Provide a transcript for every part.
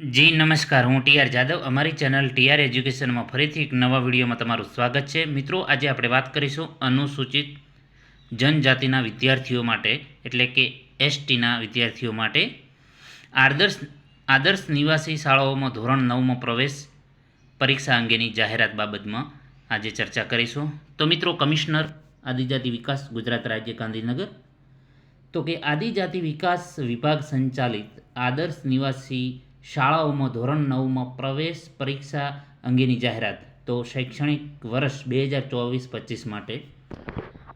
જી, નમસ્કાર. હું ટીઆર જાદવ. અમારી ચેનલ ટીઆર એજ્યુકેશનમાં ફરીથી એક નવા વિડીયોમાં તમારું સ્વાગત છે. મિત્રો, આજે આપણે વાત કરીશું અનુસૂચિત જનજાતિના વિદ્યાર્થીઓ માટે, એટલે કે એસટીના વિદ્યાર્થીઓ માટે. આદર્શ આદર્શ નિવાસી શાળાઓમાં ધોરણ નવમાં પ્રવેશ પરીક્ષા અંગેની જાહેરાત બાબતમાં આજે ચર્ચા કરીશું. તો મિત્રો, કમિશનર આદિજાતિ વિકાસ ગુજરાત રાજ્ય ગાંધીનગર. તો કે આદિજાતિ વિકાસ વિભાગ સંચાલિત આદર્શ નિવાસી શાળાઓમાં ધોરણ નવમાં પ્રવેશ પરીક્ષા અંગેની જાહેરાત. તો શૈક્ષણિક વર્ષ બે હજાર ચોવીસ પચીસ માટે.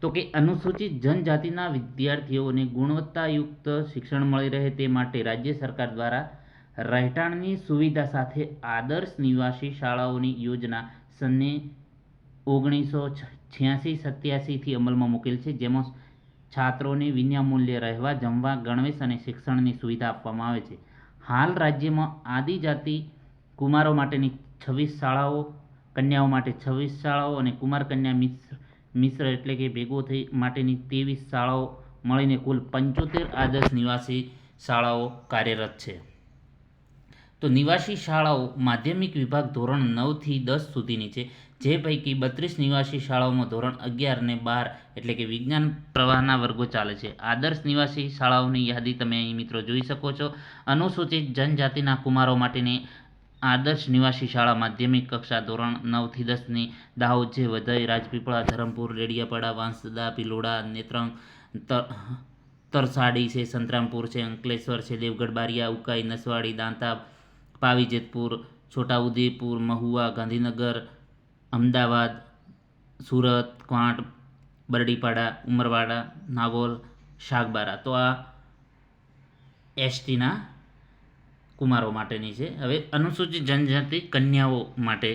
તો કે અનુસૂચિત જનજાતિના વિદ્યાર્થીઓને ગુણવત્તાયુક્ત શિક્ષણ મળી રહે તે માટે રાજ્ય સરકાર દ્વારા રહેઠાણની સુવિધા સાથે આદર્શ નિવાસી શાળાઓની યોજના સને ઓગણીસો છ્યાસી સત્યાસીથી અમલમાં મૂકેલ છે, જેમાં છાત્રોને વિનામૂલ્યે રહેવા, જમવા, ગણવેશ અને શિક્ષણની સુવિધા આપવામાં આવે છે. હાલ રાજ્યમાં આદિજાતિ કુમારો માટેની છવ્વીસ શાળાઓ, કન્યાઓ માટે છવ્વીસ શાળાઓ અને કુમાર કન્યા મિશ્ર મિશ્ર એટલે કે ભેગો થઈ માટેની ત્રેવીસ શાળાઓ મળીને કુલ પંચોતેર આદર્શ નિવાસી શાળાઓ કાર્યરત છે. તો નિવાસી શાળાઓ માધ્યમિક વિભાગ ધોરણ નવથી દસ સુધીની છે. જે પૈકી બત્રીસ નિવાસી શાળાઓમાં ધોરણ અગિયાર અને બાર એટલે કે વિજ્ઞાન પ્રવાહના વર્ગો ચાલે છે. આદર્શ નિવાસી શાળાઓની યાદી તમે અહીં મિત્રો જોઈ શકો છો. અનુસૂચિત જનજાતિના કુમારો માટેની આદર્શ નિવાસી શાળા માધ્યમિક કક્ષા ધોરણ નવથી દસની દાહોદ છે વધઈ, રાજપીપળા, ધરમપુર, રેડિયાપાડા, વાંસદા, પિલોડા, નેત્રંગ તરસાડી છે, સંતરામપુર છે, અંકલેશ્વર છે, દેવગઢ, બારિયા, ઉકાઈ, નસવાડી દાંતા પાવી જેતપુર છોટાઉદેપુર, મહુવા, ગાંધીનગર, અમદાવાદ, સુરત, ક્વાંટ, બરડીપાડા, ઉમરવાડા, નાગોલ શાકબારા તો આ એસટીના કુમારો માટેની છે. હવે અનુસૂચિત જનજાતિ કન્યાઓ માટે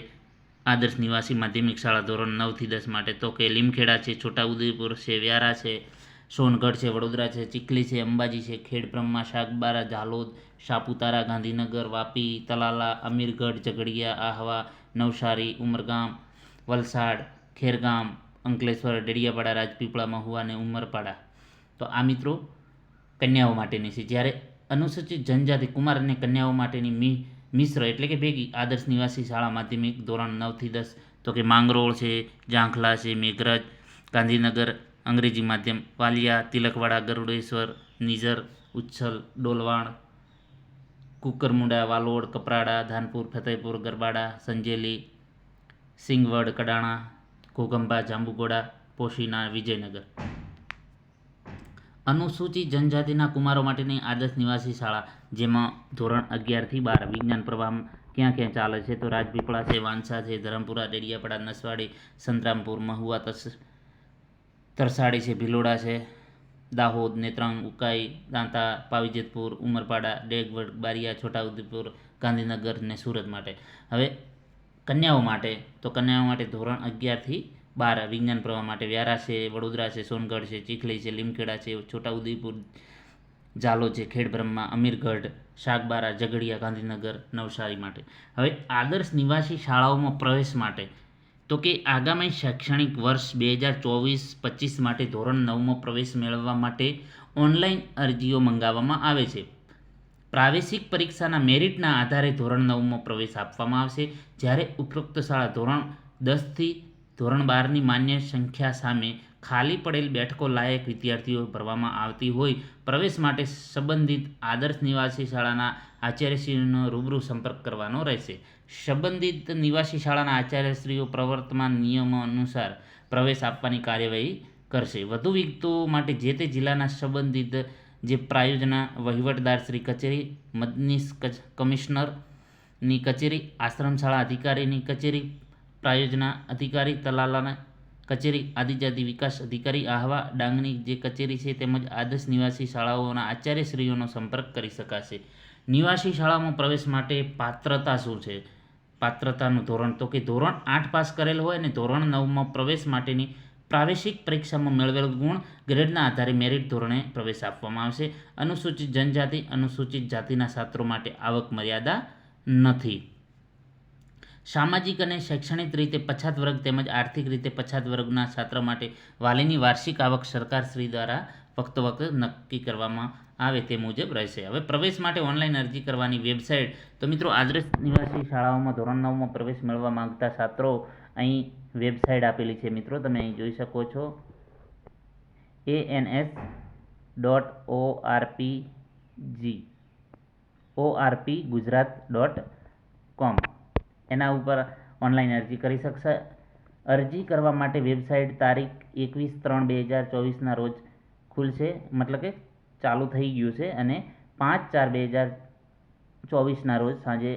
આદર્શ નિવાસી માધ્યમિક શાળા ધોરણ નવથી દસ માટે તો કે લીમખેડા છે, છોટાઉદેપુર છે, વ્યારા છે સોનગઢ છે, વડોદરા છે, ચીખલી છે, અંબાજી છે ખેડબ્રહ્મા શાકબારા, ઝાલોદ સાપુતારા ગાંધીનગર, વાપી, તલાલા, અમીરગઢ, ઝઘડિયા, આહવા, નવસારી, ઉમરગામ, વલસાડ, ખેરગામ, અંકલેશ્વર, ડેડિયાપાડા, રાજપીપળા, મહુવા અને ઉમરપાડા. તો આ મિત્રો કન્યાઓ માટેની છે. જ્યારે અનુસૂચિત જનજાતિ કુમાર અને કન્યાઓ માટેની મી, મિશ્ર એટલે કે ભેગી આદર્શ નિવાસી શાળા માધ્યમિક ધોરણ નવથી દસ. તો કે માંગરોળ છે, જાંખલા છે, મેઘરજ, ગાંધીનગર અંગ્રેજી માધ્યમ, વાલિયા, તિલકવાડા, ગરુડેશ્વર, નિઝર, ઉચ્છલ, ડોલવાણ, કુકરમુંડા, વાલોડ, કપરાડા, ધાનપુર ફતેપુર ગરબાડા, સંજેલી, સિંગવડ, કડાણા ઘોગંબા જાંબુગોડા, પોશીના, વિજયનગર. અનુસૂચિત જનજાતિના કુમારો માટેની આદર્શ નિવાસી શાળા, જેમાં ધોરણ અગિયારથી બાર વિજ્ઞાન પ્રવાહ ક્યાં ક્યાં ચાલે છે તો રાજપીપળા છે, વાંસા છે, ધરમપુરા, ડેડિયાપાડા, નસવાડી, સંતરામપુર, મહુવા, તસ તરસાડી છે, ભિલોડા છે, દાહોદ, નેત્રંગ, ઉકાઈ, દાંતા, પાવીજેતપુર, ઉમરપાડા, ડેગવડ, બારિયા, છોટાઉદેપુર, ગાંધીનગર ને સુરત માટે. હવે કન્યાઓ માટે, તો કન્યાઓ માટે ધોરણ અગિયારથી બાર વિજ્ઞાન પ્રવાહ માટે વ્યારા છે, વડોદરા છે, સોનગઢ છે, ચીખલી છે, લીમખેડા છે, છોટાઉદેપુર, ઝાલો છે, ખેડબ્રહ્મા, અમીરગઢ શાકબારા ઝઘડિયા, ગાંધીનગર, નવસારી માટે. હવે આદર્શ નિવાસી શાળાઓમાં પ્રવેશ માટે તો કે આગામી શૈક્ષણિક વર્ષ બે હજાર ચોવીસ પચીસ માટે ધોરણ નવમાં પ્રવેશ મેળવવા માટે ઓનલાઈન અરજીઓ મંગાવવામાં આવે છે. પ્રાવેશિક પરીક્ષાના મેરિટના આધારે ધોરણ નવમાં પ્રવેશ આપવામાં આવશે. જ્યારે ઉપરોક્ત શાળા ધોરણ દસથી ધોરણ બારની માન્ય સંખ્યા સામે ખાલી પડેલ બેઠકો લાયક વિદ્યાર્થીઓ ભરવામાં આવતી હોય, પ્રવેશ માટે સંબંધિત આદર્શ નિવાસી શાળાના આચાર્યશ્રીનો રૂબરૂ સંપર્ક કરવાનો રહેશે. સંબંધિત નિવાસી શાળાના આચાર્યશ્રીઓ પ્રવર્તમાન નિયમો અનુસાર પ્રવેશ આપવાની કાર્યવાહી કરશે. વધુ વિગતો માટે જે તે જિલ્લાના સંબંધિત જે પ્રાયોજના વહીવટદાર શ્રી કચેરી, મદનીશ કચ- કમિશનરની કચેરી આશ્રમ શાળા અધિકારીની કચેરી, પ્રાયોજના અધિકારી તલાલાના કચેરી આદિજાતિ વિકાસ અધિકારી આહવા ડાંગની જે કચેરી છે તેમજ આદર્શ નિવાસી શાળાઓના આચાર્યશ્રીઓનો સંપર્ક કરી શકાશે. નિવાસી શાળામાં પ્રવેશ માટે પાત્રતા શું છે? પાત્રતાનું ધોરણ, તો કે ધોરણ આઠ પાસ કરેલ હોય અને ધોરણ નવમાં પ્રવેશ માટેની પ્રાવેશિક પરીક્ષામાં મેળવેલ ગુણ ગ્રેડના આધારે મેરિટ ધોરણે પ્રવેશ આપવામાં આવશે. અનુસૂચિત જનજાતિ, અનુસૂચિત જાતિના છાત્રો માટે આવક મર્યાદા નથી. સામાજિક અને શૈક્ષણિક રીતે પછાત વર્ગ તેમજ આર્થિક રીતે પછાત વર્ગના છાત્ર માટે વાલીની વાર્ષિક આવક સરકારશ્રી દ્વારા વખતો વખત નક્કી કરવામાં આવે તે મુજબ રહેશે. હવે પ્રવેશ માટે ઓનલાઈન અરજી કરવાની વેબસાઇટ. તો મિત્રો, આદર્શ નિવાસી શાળાઓમાં ધોરણ નવમાં પ્રવેશ મેળવવા માંગતા છાત્રો અહીં વેબસાઇટ આપેલી છે. મિત્રો, તમે અહીં જોઈ શકો છો. A N S dot O RP G O RP Gujarat dot com એના ઉપર ઓનલાઈન અરજી કરી શકશે. અરજી કરવા માટે વેબસાઇટ તારીખ એકવીસ ત્રણ બે હજાર ચોવીસના રોજ ખુલશે, મતલબ કે ચાલુ થઈ ગયું છે અને પાંચ ચાર બે હજાર ચોવીસના રોજ સાંજે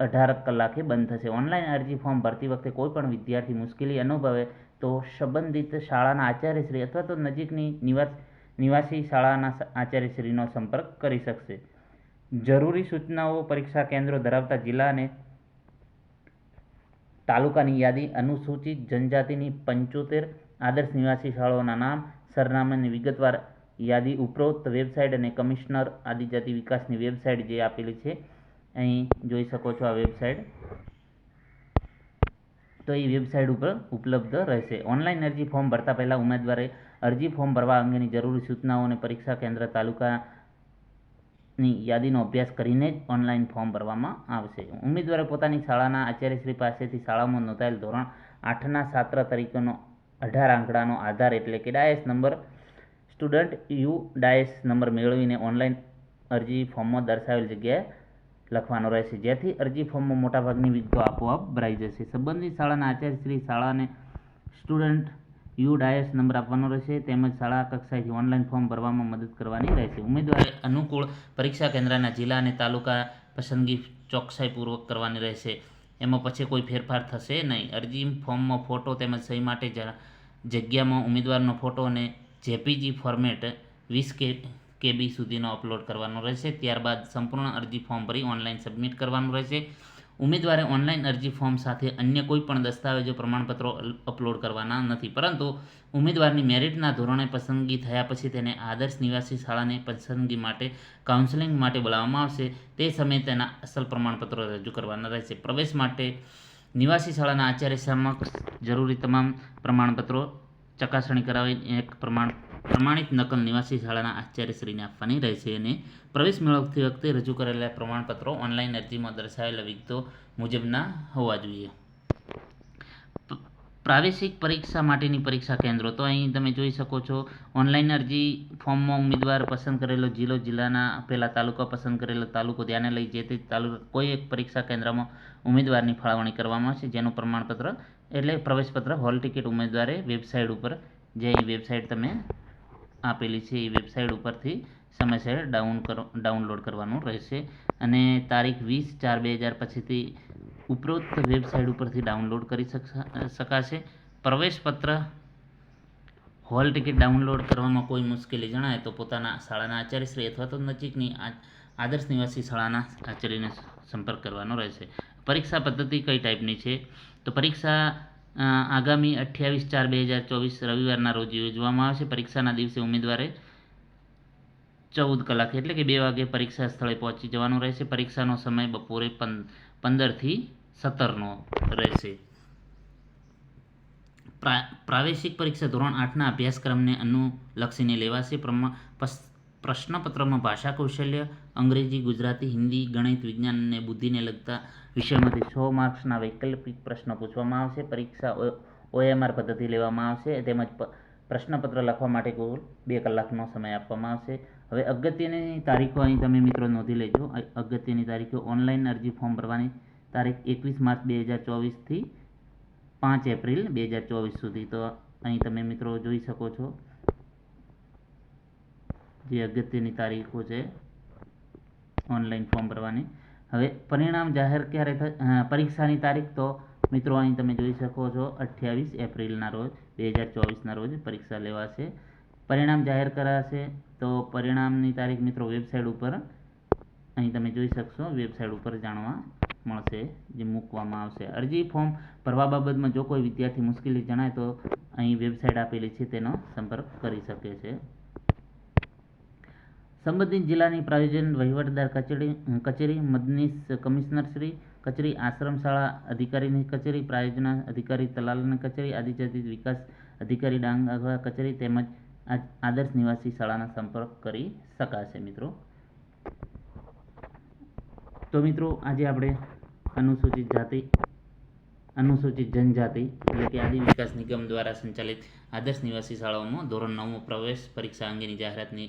અઢાર કલાકે બંધ થશે. ઓનલાઈન અરજી ફોર્મ ભરતી વખતે કોઈ પણ વિદ્યાર્થી મુશ્કેલી અનુભવે તો સંબંધિત શાળાના આચાર્યશ્રી અથવા તો નજીકની નિવાસ, નિવાસી શાળાના આચાર્યશ્રીનો સંપર્ક કરી શકશે. જરૂરી સૂચનાઓ પરીક્ષા કેન્દ્રો ધરાવતા જિલ્લા અને તાલુકાની યાદી અનુસૂચિત જનજાતિની પંચોતેર આદર્શ નિવાસી શાળાઓના નામ સરનામાની વિગતવાર યાદી ઉપરોક્ત વેબસાઇટ અને કમિશનર આદિજાતિ વિકાસની વેબસાઇટ જે આપેલી છે, અહીં જોઈ શકો છો આ વેબસાઇટ. તો એ વેબસાઇટ ઉપર ઉપલબ્ધ રહેશે. ઓનલાઈન અરજી ફોર્મ ભરતા પહેલાં ઉમેદવારે અરજી ફોર્મ ભરવા અંગેની જરૂરી સૂચનાઓ અને પરીક્ષા કેન્દ્ર તાલુકાની યાદીનો અભ્યાસ કરીને જ ઓનલાઈન ફોર્મ ભરવામાં આવશે. ઉમેદવારે પોતાની શાળાના આચાર્યશ્રી પાસેથી શાળામાં નોંધાયેલ ધોરણ આઠના છાત્ર તરીકેનો અઢાર આંકડાનો આધાર એટલે કે DISE number student U DISE number મેળવીને ઓનલાઈન અરજી ફોર્મમાં દર્શાવેલ જગ્યાએ લખવાનો રહેશે. જેથી અરજી ફોર્મમાં મોટાભાગની વિગતો આપોઆપ ભરાઈ જશે. સંબંધિત શાળાના આચાર્યશ્રી શાળાને સ્ટુડન્ટ યુ ડાયસ નંબર આપવાનો રહેશે, તેમજ શાળા કક્ષાએથી ઓનલાઈન ફોર્મ ભરવામાં મદદ કરવાની રહેશે. ઉમેદવારે અનુકૂળ પરીક્ષા કેન્દ્રના જિલ્લા અને તાલુકા પસંદગી ચોકસાઈપૂર્વક કરવાની રહેશે. એમાં પછી કોઈ ફેરફાર થશે નહીં. અરજી ફોર્મમાં ફોટો તેમજ સહી માટે જગ્યામાં ઉમેદવારનો ફોટો અને જેપીજી ફોર્મેટ વીસ કે, કેબી સુધીનો અપલોડ કરવાનો રહેશે. ત્યારબાદ સંપૂર્ણ અરજી ફોર્મ ભરી ઓનલાઈન સબમિટ કરવાનું રહેશે. ઉમેદવારે ઓનલાઈન અરજી ફોર્મ સાથે અન્ય કોઈ પણ દસ્તાવેજો પ્રમાણપત્રો અપલોડ કરવાના નથી. પરંતુ ઉમેદવારની મેરિટના ધોરણે પસંદગી થયા પછી તેને આદર્શ નિવાસી શાળાને પસંદગી માટે કાઉન્સેલિંગ માટે બોલાવવામાં આવશે. તે સમયે તેના અસલ પ્રમાણપત્રો રજૂ કરવાના રહેશે. પ્રવેશ માટે નિવાસી શાળાના આચાર્ય સમક્ષ જરૂરી તમામ પ્રમાણપત્રો ચકાસણી કરાવી, એક પ્રમાણ પ્રમાણિત નકલ નિવાસી શાળાના આચાર્યશ્રીને આપવાની રહેશે અને પ્રવેશ મેળવતી વખતે રજૂ કરેલા પ્રમાણપત્રો ઓનલાઈન અરજીમાં દર્શાવેલા વિગતો મુજબના હોવા જોઈએ. પ્રાવેશિક પરીક્ષા માટેની પરીક્ષા કેન્દ્રો. તો અહીં તમે જોઈ શકો છો, ઓનલાઈન અરજી ફોર્મમાં ઉમેદવાર પસંદ કરેલો જિલ્લો, જિલ્લાના પહેલા તાલુકા પસંદ કરેલો તાલુકો, ધ્યાને લઈ જે તે તાલુકા, કોઈ એક પરીક્ષા કેન્દ્રમાં ઉમેદવારની ફાળવણી કરવામાં આવશે. જેનું પ્રમાણપત્ર એટલે પ્રવેશપત્ર, હોલ ટિકિટ ઉમેદવારે વેબસાઇટ ઉપર, જે વેબસાઇટ તમે આપેલી છે એ વેબસાઇટ ઉપરથી સમયસર ડાઉન કરો, ડાઉનલોડ કરવાનું રહેશે. અને તારીખ વીસ ચાર બે હજાર પછીથી ઉપરોક્ત વેબસાઇટ ઉપરથી ડાઉનલોડ કરી શકશા- પ્રવેશપત્ર હોલ ટિકિટ ડાઉનલોડ કરવામાં કોઈ મુશ્કેલી જણાય તો પોતાના શાળાના આચાર્યશ્રી અથવા તો નજીકની આદર્શ નિવાસી શાળાના આચાર્યને સંપર્ક કરવાનો રહેશે. પરીક્ષા પદ્ધતિ કઈ ટાઈપની છે? તો પરીક્ષા આગામી અઠ્યાવીસ ચાર બે હજાર ચોવીસ રવિવારના રોજ યોજવામાં આવશે. પરીક્ષાના દિવસે ઉમેદવારે ચૌદ કલાક એટલે કે બે વાગે પરીક્ષા સ્થળે પહોંચી જવાનું રહેશે. પરીક્ષાનો સમય બપોરે પંદરથી સત્તરનો રહેશે. પ્રા- પ્રાદેશિક પરીક્ષા ધોરણ આઠના અભ્યાસક્રમને અનુલક્ષીને લેવાશે. પ્રમા- પસ- પ્રશ્નપત્રમાં ભાષા કૌશલ્ય અંગ્રેજી, ગુજરાતી, હિન્દી, ગણિત, વિજ્ઞાન અને બુદ્ધિને લગતા વિષયમાંથી સો માર્ક્સના વૈકલ્પિક પ્રશ્નો પૂછવામાં આવશે. પરીક્ષા ઓએમઆર પદ્ધતિ લેવામાં આવશે. તેમજ પ્રશ્નપત્ર લખવા માટે કુલ બે કલાકનો સમય આપવામાં આવશે. હવે અગત્યની તારીખો અહીં તમે મિત્રો નોંધી લેજો. અગત્યની તારીખો ઓનલાઈન અરજી ફોર્મ ભરવાની તારીખ એકવીસ માર્ચ બે હજાર ચોવીસથી પાંચ એપ્રિલ બે હજાર ચોવીસ સુધી. તો અહીં તમે મિત્રો જોઈ શકો છો. જે અગત્યની તારીખો છે, ઓનલાઈન ફોર્મ ભરવાની. હવે પરિણામ જાહેર ક્યારે થાય પરીક્ષાની તારીખ તો મિત્રો અહીં તમે જોઈ શકો છો, અઠ્યાવીસ એપ્રિલના રોજ, બે હજાર ચોવીસના રોજ પરીક્ષા લેવાશે. પરિણામ જાહેર કરાશે તો પરિણામની તારીખ મિત્રો વેબસાઇટ ઉપર, અહીં તમે જોઈ શકશો, વેબસાઇટ ઉપર જાણવા મળશે, જે મૂકવામાં આવશે. અરજી ફોર્મ ભરવા બાબતમાં જો કોઈ વિદ્યાર્થી મુશ્કેલી જણાય તો અહીં વેબસાઇટ આપેલી છે, તેનો સંપર્ક કરી શકે છે. સંબંધિત જિલ્લાની પ્રાયોજન વહીવટદાર કચેરી કચેરી મદનીશ કમિશનરશ્રી કચેરી આશ્રમ શાળા અધિકારીની કચેરી, પ્રાયોજના અધિકારી તલાલની કચેરી, આદિજાતિ વિકાસ અધિકારી ડાંગ આઘવા કચેરી તેમજ આદર્શ નિવાસી શાળાના સંપર્ક કરી શકાશે મિત્રો. તો મિત્રો, આજે આપણે અનુસૂચિત જાતિ, અનુસૂચિત જનજાતિ એટલે કે આદિ વિકાસ નિગમ દ્વારા સંચાલિત આદર્શ નિવાસી શાળાઓમાં ધોરણ નવમો પ્રવેશ પરીક્ષા અંગેની જાહેરાતની